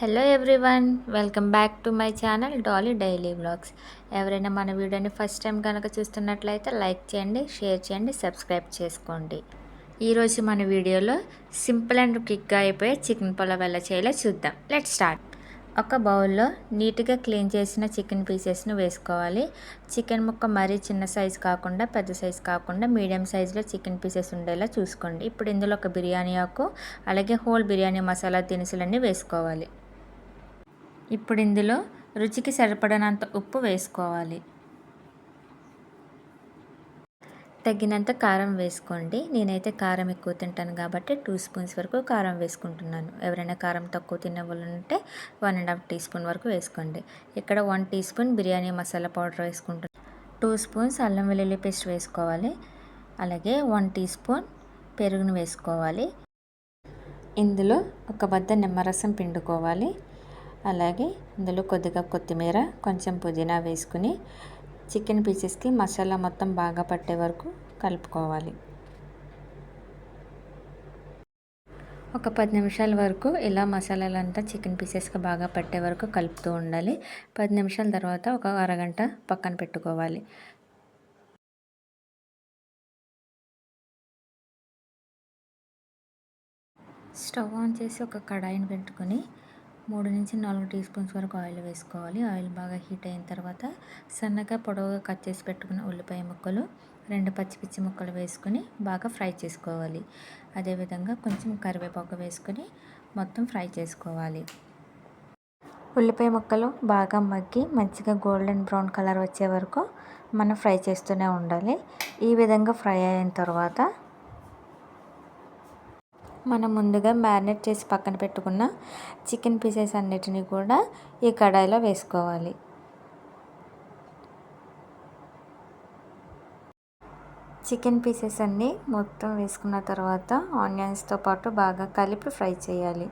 Hello everyone welcome back to my channel Dolly daily blogs ఎవరైనా మన వీడియోని first time కనుక చూస్తున్నట్లయితే లైక్ చేయండి షేర్ చేయండి సబ్స్క్రైబ్ చేసుకోండి. ఈరోజు మన వీడియోలో సింపుల్ అండ్ క్విక్గా అయిపోయే చికెన్ పొలం ఎలా చేయాలో చూద్దాం. లెట్ స్టార్ట్ ఒక బౌల్లో నీట్గా క్లీన్ చేసిన చికెన్ పీసెస్ను వేసుకోవాలి. చికెన్ ముక్క మరీ చిన్న సైజ్ కాకుండా పెద్ద సైజ్ కాకుండా మీడియం సైజులో చికెన్ పీసెస్ ఉండేలా చూసుకోండి. ఇప్పుడు ఇందులో ఒక బిర్యానీ ఆకు అలాగే హోల్ బిర్యానీ మసాలా దినుసులన్నీ వేసుకోవాలి. ఇప్పుడు ఇందులో రుచికి సరిపడినంత ఉప్పు వేసుకోవాలి. తగినంత కారం వేసుకోండి. నేనైతే కారం ఎక్కువ తింటాను కాబట్టి టూ స్పూన్స్ వరకు కారం వేసుకుంటున్నాను. ఎవరైనా కారం తక్కువ తినే వాళ్ళు ఉంటే one and half teaspoon వరకు వేసుకోండి. ఇక్కడ one teaspoon biryani masala powder వేసుకుంటున్నాను. టూ స్పూన్స్ అల్లం వెల్లుల్లి పేస్ట్ వేసుకోవాలి. అలాగే వన్ టీ స్పూన్ పెరుగును వేసుకోవాలి. ఇందులో ఒక బద్ద నిమ్మరసం పిండుకోవాలి. అలాగే ఇందులో కొద్దిగా కొత్తిమీర కొంచెం పుదీనా వేసుకుని చికెన్ పీసెస్కి మసాలా మొత్తం బాగా పట్టే వరకు కలుపుకోవాలి. ఒక పది నిమిషాల వరకు ఇలా మసాలాలంతా చికెన్ పీసెస్కి బాగా పట్టే వరకు కలుపుతూ ఉండాలి. పది నిమిషాల తర్వాత ఒక అరగంట పక్కన పెట్టుకోవాలి. స్టవ్ ఆన్ చేసి ఒక కడాయిని పెట్టుకొని మూడు నుంచి నాలుగు టీ స్పూన్స్ వరకు ఆయిల్ వేసుకోవాలి. ఆయిల్ బాగా హీట్ అయిన తర్వాత సన్నగా పొడవుగా కట్ చేసి పెట్టుకున్న ఉల్లిపాయ ముక్కలు రెండు పచ్చిపిచ్చి ముక్కలు వేసుకొని బాగా ఫ్రై చేసుకోవాలి. అదేవిధంగా కొంచెం కరివేపాకు వేసుకొని మొత్తం ఫ్రై చేసుకోవాలి. ఉల్లిపాయ ముక్కలు బాగా మగ్గి మంచిగా గోల్డెన్ బ్రౌన్ కలర్ వచ్చే వరకు మనం ఫ్రై చేస్తూనే ఉండాలి. ఈ విధంగా ఫ్రై అయిన తర్వాత మనం ముందుగా మ్యారినేట్ చేసి పక్కన పెట్టుకున్న చికెన్ పీసెస్ అన్నిటిని కూడా ఈ కడాయిలో వేసుకోవాలి. చికెన్ పీసెస్ అన్నీ మొత్తం వేసుకున్న తర్వాత ఆనియన్స్తో పాటు బాగా కలిపి ఫ్రై చేయాలి.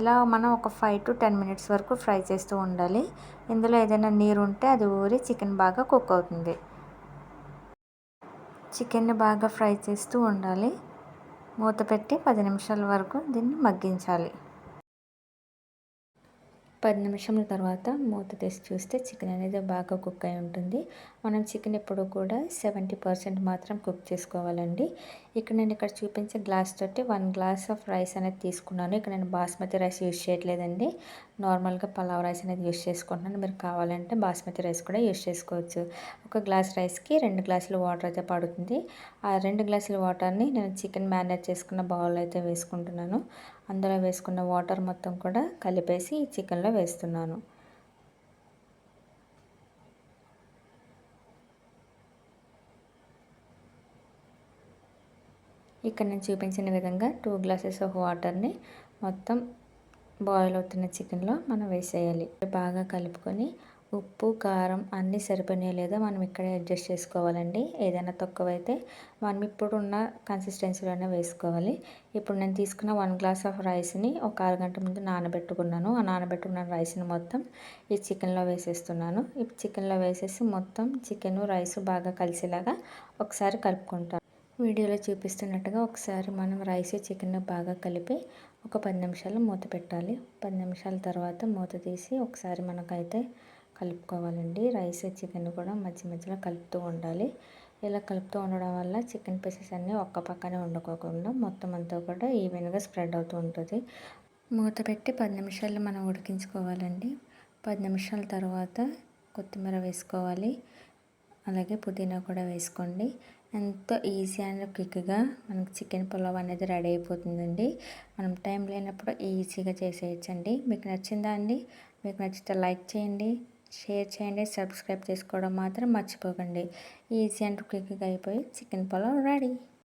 ఇలా మనం ఒక ఫైవ్ టు టెన్ మినిట్స్ వరకు ఫ్రై చేస్తూ ఉండాలి. ఇందులో ఏదైనా నీరు ఉంటే అది ఊరి చికెన్ బాగా కుక్ అవుతుంది. చికెన్ని బాగా ఫ్రై చేస్తూ ఉండాలి. మూత పెట్టి పది నిమిషాల వరకు దీన్ని మగ్గించాలి. పది నిమిషముల తర్వాత మూత తీసి చూస్తే చికెన్ అనేది బాగా కుక్ అయి ఉంటుంది. మనం చికెన్ ఎప్పుడు కూడా సెవెంటీ పర్సెంట్ మాత్రం కుక్ చేసుకోవాలండి. ఇక్కడ నేను ఇక్కడ చూపించే గ్లాస్ తోటి వన్ గ్లాస్ ఆఫ్ రైస్ అనేది తీసుకున్నాను. ఇక్కడ నేను బాస్మతి రైస్ యూజ్ చేయట్లేదండి. నార్మల్గా పలావ్ రైస్ అనేది యూజ్ చేసుకుంటున్నాను. మీరు కావాలంటే బాస్మతి రైస్ కూడా యూజ్ చేసుకోవచ్చు. ఒక గ్లాస్ రైస్కి రెండు గ్లాసులు వాటర్ అయితే పడుతుంది. ఆ రెండు గ్లాసుల వాటర్ని నేను చికెన్ మ్యారినేట్ చేసుకున్న బౌల్ అయితే వేసుకుంటున్నాను. అందులో వేసుకున్న వాటర్ మొత్తం కూడా కలిపేసి చికెన్లో వేస్తున్నాను. ఇక్కడ నేను చూపించిన విధంగా టూ గ్లాసెస్ ఆఫ్ వాటర్ని మొత్తం బాయిల్ అవుతున్న చికెన్లో మనం వేసేయాలి. బాగా కలుపుకొని ఉప్పు కారం అన్నీ సరిపోయినాయి లేదా మనం ఇక్కడే అడ్జస్ట్ చేసుకోవాలండి. ఏదైనా తక్కువైతే మనం ఇప్పుడున్న కన్సిస్టెన్సీలోనే వేసుకోవాలి. ఇప్పుడు నేను తీసుకున్న వన్ గ్లాస్ ఆఫ్ రైస్ని ఒక అరగంట ముందు నానబెట్టుకున్నాను. ఆ నానబెట్టుకున్న రైస్ని మొత్తం ఈ చికెన్లో వేసేస్తున్నాను. ఈ చికెన్లో వేసేసి మొత్తం చికెన్ రైస్ బాగా కలిసేలాగా ఒకసారి కలుపుకుంటాను. వీడియోలో చూపిస్తున్నట్టుగా ఒకసారి మనం రైస్ చికెన్ బాగా కలిపి ఒక పది నిమిషాలు మూత పెట్టాలి. పది నిమిషాల తర్వాత మూత తీసి ఒకసారి మనకైతే కలుపుకోవాలండి. రైస్ చికెన్ కూడా మధ్య మధ్యలో కలుపుతూ ఉండాలి. ఇలా కలుపుతూ ఉండడం వల్ల చికెన్ పీసెస్ అన్నీ ఒక్క పక్కనే వండుకోకుండా మొత్తం అంతా కూడా ఈవెన్గా స్ప్రెడ్ అవుతూ ఉంటుంది. మూత పెట్టి పది నిమిషాలు మనం ఉడికించుకోవాలండి. పది నిమిషాల తర్వాత కొత్తిమీర వేసుకోవాలి. అలాగే పుదీనా కూడా వేసుకోండి. ఎంతో ఈజీ అండ్ క్విక్గా మనకు చికెన్ పులావ్ అనేది రెడీ అయిపోతుందండి. మనం టైం లేనప్పుడు ఈజీగా చేసేయచ్చండి. మీకు నచ్చిందా అండి? మీకు నచ్చితే లైక్ చేయండి. షేర్ చేయండి సబ్స్క్రైబ్ చేసుకోవడం మాత్రం మర్చిపోకండి. ఈజీ అండ్ క్విక్గా అయిపోయి చికెన్ పులావ్ రెడీ.